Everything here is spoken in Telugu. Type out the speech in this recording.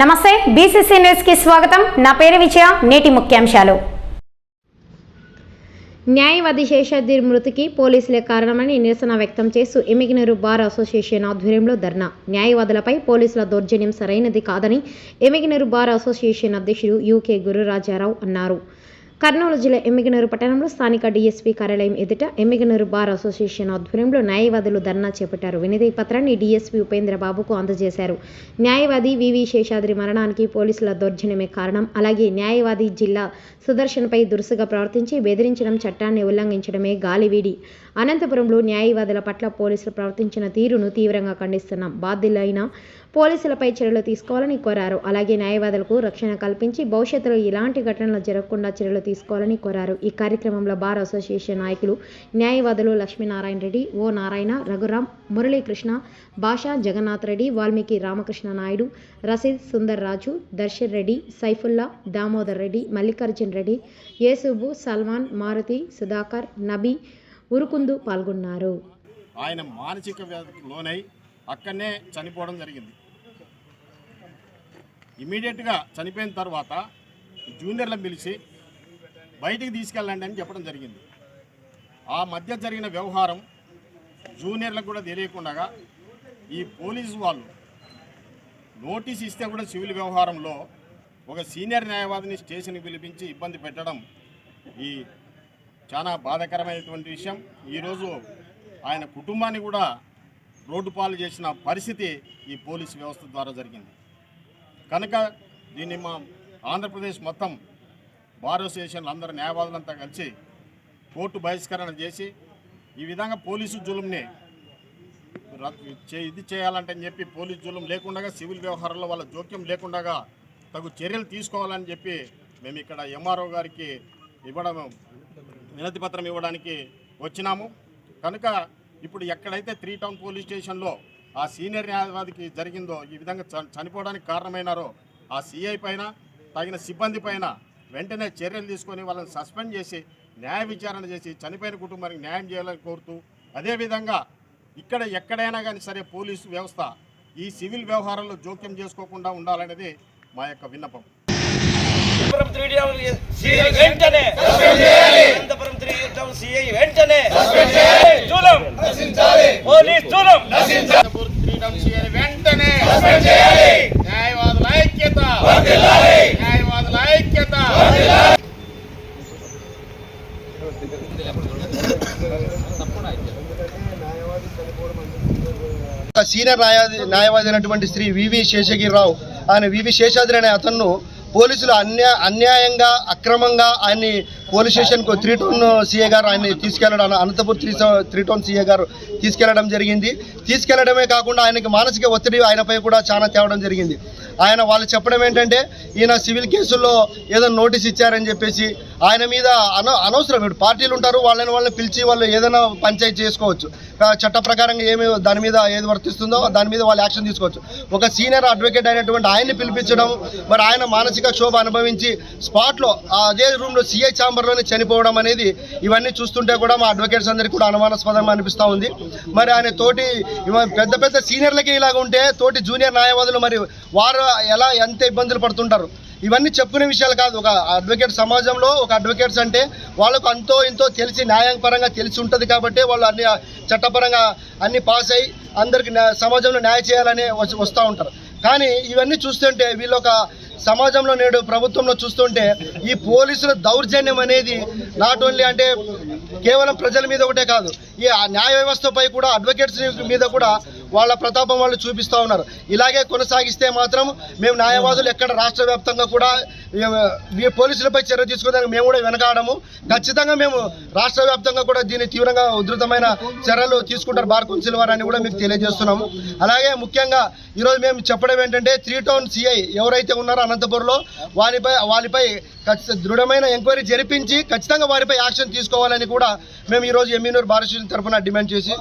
నమస్తే బీసీసీ న్యూస్కి స్వాగతం. నా పేరు విజయ నేటి ముఖ్యాంశాలు. న్యాయవాది శేషాద్రి మృతికి పోలీసులే కారణమని నిరసన వ్యక్తం చేస్తూ ఎమిగినరు బార్ అసోసియేషన్ ఆధ్వర్యంలో ధర్నా. న్యాయవాదులపై పోలీసుల దౌర్జన్యం సరైనది కాదని ఎమిగినరు బార్ అసోసియేషన్ అధ్యక్షుడు యూకే గురురాజారావు అన్నారు. కర్నూలు జిల్లా ఎమ్మిగనూరు పట్టణంలో స్థానిక డీఎస్పీ కార్యాలయం ఎదుట ఎమ్మిగనూరు బార్ అసోసియేషన్ ఆధ్వర్యంలో న్యాయవాదులు ధర్నా చేపట్టారు. వినతి పత్రాన్ని డీఎస్పీ ఉపేంద్ర బాబుకు అందజేశారు. న్యాయవాది వివి శేషాద్రి మరణానికి పోలీసుల దౌర్జన్యమే కారణం. అలాగే న్యాయవాది జిల్లా సుదర్శన్పై దురుసుగా ప్రవర్తించి బెదిరించడం చట్టాన్ని ఉల్లంఘించడమే గాలివీడి. అనంతపురంలో న్యాయవాదుల పట్ల పోలీసులు ప్రవర్తించిన తీరును తీవ్రంగా ఖండిస్తున్నాం. బాధ్యులైన పోలీసులపై చర్యలు తీసుకోవాలని కోరారు. అలాగే న్యాయవాదులకు రక్షణ కల్పించి భవిష్యత్తులో ఇలాంటి ఘటనలు జరగకుండా చర్యలు తీసుకోవాలని కోరారు. ఈ కార్యక్రమంలో బార్ అసోసియేషన్ నాయకులు న్యాయవాదులు లక్ష్మీనారాయణ రెడ్డి ఓ నారాయణ రఘురాం మురళీకృష్ణ భాషా జగన్నాథ్ రెడ్డి వాల్మీకి రామకృష్ణ నాయుడు రసీద్ సుందర్ రాజు దర్శన్ రెడ్డి సైఫుల్లా దామోదర్ రెడ్డి మల్లికార్జున్ రెడ్డి యేసుబు సల్మాన్ మారుతి సుధాకర్ నబీ ఉరుకుందు పాల్గొన్నారు. ఆయన మానసిక వ్యాధికి లోనై అక్కడనే చనిపోవడం జరిగింది. ఇమీడియట్గా చనిపోయిన తర్వాత జూనియర్లను పిలిచి బయటికి తీసుకెళ్ళండి అని చెప్పడం జరిగింది. ఆ మధ్య జరిగిన వ్యవహారం జూనియర్లకు కూడా తెలియకుండా ఈ పోలీసు వాళ్ళు నోటీస్ ఇస్తే కూడా సివిల్ వ్యవహారంలో ఒక సీనియర్ న్యాయవాదిని స్టేషన్కి పిలిపించి ఇబ్బంది పెట్టడం ఈ చాలా బాధాకరమైనటువంటి విషయం. ఈరోజు ఆయన కుటుంబాన్ని కూడా రోడ్డు పాలు చేసిన పరిస్థితి ఈ పోలీసు వ్యవస్థ ద్వారా జరిగింది. కనుక దీన్ని మా ఆంధ్రప్రదేశ్ మొత్తం బార్ అసోసియేషన్లు అందరూ న్యాయవాదులంతా కలిసి కోర్టు బహిష్కరణ చేసి ఈ విధంగా పోలీసు జులుంని చే- ఇది చేయాలంటే అని చెప్పి పోలీసు జులుం లేకుండా సివిల్ వ్యవహారాల్లో వాళ్ళ జోక్యం లేకుండా తగు చర్యలు తీసుకోవాలని చెప్పి మేము ఇక్కడ ఎంఆర్ఓ గారికి ఇవ్వడం వినతి పత్రం ఇవ్వడానికి వచ్చినాము. కనుక ఇప్పుడు ఎక్కడైతే త్రీ టౌన్ పోలీస్ స్టేషన్లో ఆ సీనియర్ న్యాయవాదికి జరిగిందో ఈ విధంగా చనిపోవడానికి కారణమైనారో ఆ సిఐ పైన తగిన సిబ్బంది పైన వెంటనే చర్యలు తీసుకొని వాళ్ళని సస్పెండ్ చేసి న్యాయ విచారణ చేసి చనిపోయిన కుటుంబానికి న్యాయం చేయాలని కోరుతూ అదేవిధంగా ఇక్కడ ఎక్కడైనా కానీ సరే పోలీసు వ్యవస్థ ఈ సివిల్ వ్యవహారాల్లో జోక్యం చేసుకోకుండా ఉండాలనేది మా యొక్క విన్నపం. వెంటనే వెంటనే. పోలీస్ చూలం వెంటనే న్యాయవాదుల ఐక్యత. న్యాయవాదుల ఐక్యత. సీనియర్ న్యాయవాది న్యాయవాది అయినటువంటి శ్రీ వివి శేషగిరిరావు. ఆయన వివి శేషాద్రి అనే అతను పోలీసులు అన్యా అన్యాయంగా అక్రమంగా ఆయన్ని పోలీస్ స్టేషన్కు త్రీ టోన్ సీఏ గారు ఆయన్ని తీసుకెళ్ళడం Anantapur three three town CA గారు తీసుకెళ్ళడం జరిగింది. తీసుకెళ్ళడమే కాకుండా ఆయనకి మానసిక ఒత్తిడి ఆయనపై కూడా చాలా తేవడం జరిగింది. ఆయన వాళ్ళు చెప్పడం ఏంటంటే ఈయన సివిల్ కేసుల్లో ఏదో నోటీస్ ఇచ్చారని చెప్పేసి ఆయన మీద అన అనవసరం. ఇప్పుడు పార్టీలు ఉంటారు వాళ్ళని వాళ్ళని పిలిచి వాళ్ళు ఏదైనా పంచాయతీ చేసుకోవచ్చు. చట్ట ప్రకారంగా ఏమి దాని మీద ఏది వర్తిస్తుందో దాని మీద వాళ్ళు యాక్షన్ తీసుకోవచ్చు. ఒక సీనియర్ అడ్వకేట్ అయినటువంటి ఆయన్ని పిలిపించడం మరి ఆయన మానసిక క్షోభ అనుభవించి స్పాట్లో అదే రూమ్లో సిఐ ఛాంబర్లోనే చనిపోవడం అనేది ఇవన్నీ చూస్తుంటే కూడా మా అడ్వకేట్స్ అందరికీ కూడా అనుమానాస్పదంగా అనిపిస్తూ ఉంది. మరి ఆయన తోటి పెద్ద పెద్ద సీనియర్లకి ఇలాగ ఉంటే తోటి జూనియర్ న్యాయవాదులు మరి వారు ఎలా ఎంత ఇబ్బందులు పడుతుంటారు? ఇవన్నీ చెప్పుకునే విషయాలు కాదు. ఒక అడ్వకేట్ సమాజంలో ఒక అడ్వకేట్స్ అంటే వాళ్ళకు అంతో ఇంతో తెలిసి న్యాయపరంగా తెలిసి ఉంటుంది కాబట్టి వాళ్ళు అన్ని చట్టపరంగా అన్ని పాస్ అయ్యి అందరికి సమాజంలో న్యాయ చేయాలని వస్తూ ఉంటారు. కానీ ఇవన్నీ చూస్తుంటే వీళ్ళు ఒక సమాజంలో నేడు ప్రభుత్వంలో చూస్తుంటే ఈ పోలీసుల దౌర్జన్యం అనేది నాట్ ఓన్లీ అంటే కేవలం ప్రజల మీద ఒకటే కాదు. ఈ ఆ న్యాయ వ్యవస్థపై కూడా అడ్వకేట్స్ మీద కూడా వాళ్ళ ప్రతాపం వాళ్ళు చూపిస్తూ ఉన్నారు. ఇలాగే కొనసాగిస్తే మాత్రం మేము న్యాయవాదులు ఎక్కడ రాష్ట్ర వ్యాప్తంగా కూడా ఈ పోలీసులపై చర్య తీసుకోవడానికి మేము కూడా వెనకాడము. ఖచ్చితంగా మేము రాష్ట్ర వ్యాప్తంగా కూడా దీన్ని తీవ్రంగా ఉధృతమైన చర్యలు తీసుకుంటారు. బార్ కౌన్సిల్ వారు అని కూడా మీకు తెలియజేస్తున్నాము. అలాగే ముఖ్యంగా ఈరోజు మేము చెప్పడం ఏంటంటే త్రీ టౌన్ సిఐ ఎవరైతే ఉన్నారో అనంతపురంలో వారిపై వారిపై ఖచ్చిత దృఢమైన ఎంక్వైరీ జరిపించి ఖచ్చితంగా వారిపై యాక్షన్ తీసుకోవాలని కూడా మేము ఈరోజు ఎమ్మెన్యూర్ భారత తరఫున డిమాండ్ చేసి